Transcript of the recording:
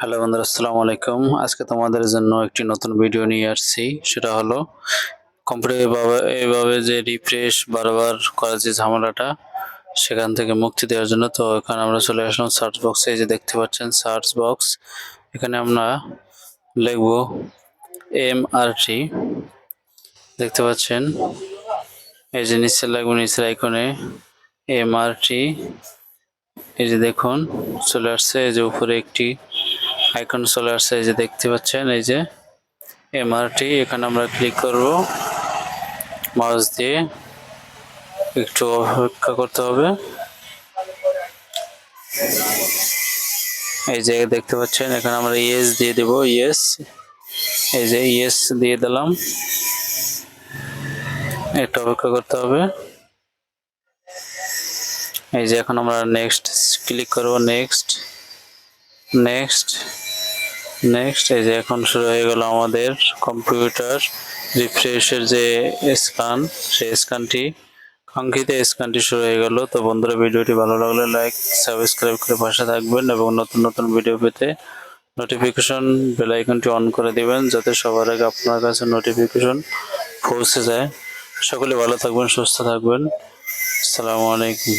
Hello বন্ধুরা, আসসালামু আলাইকুম। আজকে তোমাদের জন্য একটি নতুন ভিডিও নিয়ে আসছি। সেটা হলো কম্পিউটার এভাবে যে রিফ্রেশ বারবার করার যে ঝামেলাটা, সেখান থেকে মুক্তি দেওয়ার জন্য। তো এখানে আমরা চলে আসলাম সার্চ বক্সে এই যে দেখতে পাচ্ছেন সার্চ বক্স এখানে আমরা লিখব এম আর টি দেখতে পাচ্ছেন, এই যে নিচে লাগবে নিচের আইকনে এম আর টি এই যে দেখুন, চলে আসছে। এই যে উপরে একটি আইকন চলে আসছে এই যে দেখতে পাচ্ছেন, এই যে এমআরটি এখানে আমরা ক্লিক করব। মাউস দিয়ে একটু অপেক্ষা করতে হবে। এই যে দেখতে পাচ্ছেন, এখানে আমরা ইয়েস দিয়ে দেব ইয়েস এই যে ইয়েস দিয়ে দিলাম। একটু অপেক্ষা করতে হবে। এই যে এখন আমরা নেক্সট ক্লিক করব নেক্সট নেক্সট নেক্সট এই যে এখন শুরু হয়ে গেল আমাদের কম্পিউটার রিফ্রেশের যে স্ক্যান সেই স্ক্যানটি কাঙ্ক্ষিত স্ক্যানটি শুরু হয়ে গেল। তো বন্ধুরা, ভিডিওটি ভালো লাগলে লাইক সাবস্ক্রাইব করে পাশে থাকবেন এবং নতুন নতুন ভিডিও পেতে নোটিফিকেশন বেল আইকনটি অন করে দিবেন, যাতে সবার আগে আপনার কাছে নোটিফিকেশন পৌঁছে যায়। সকলে ভালো থাকবেন, সুস্থ থাকবেন। আসসালামু আলাইকুম।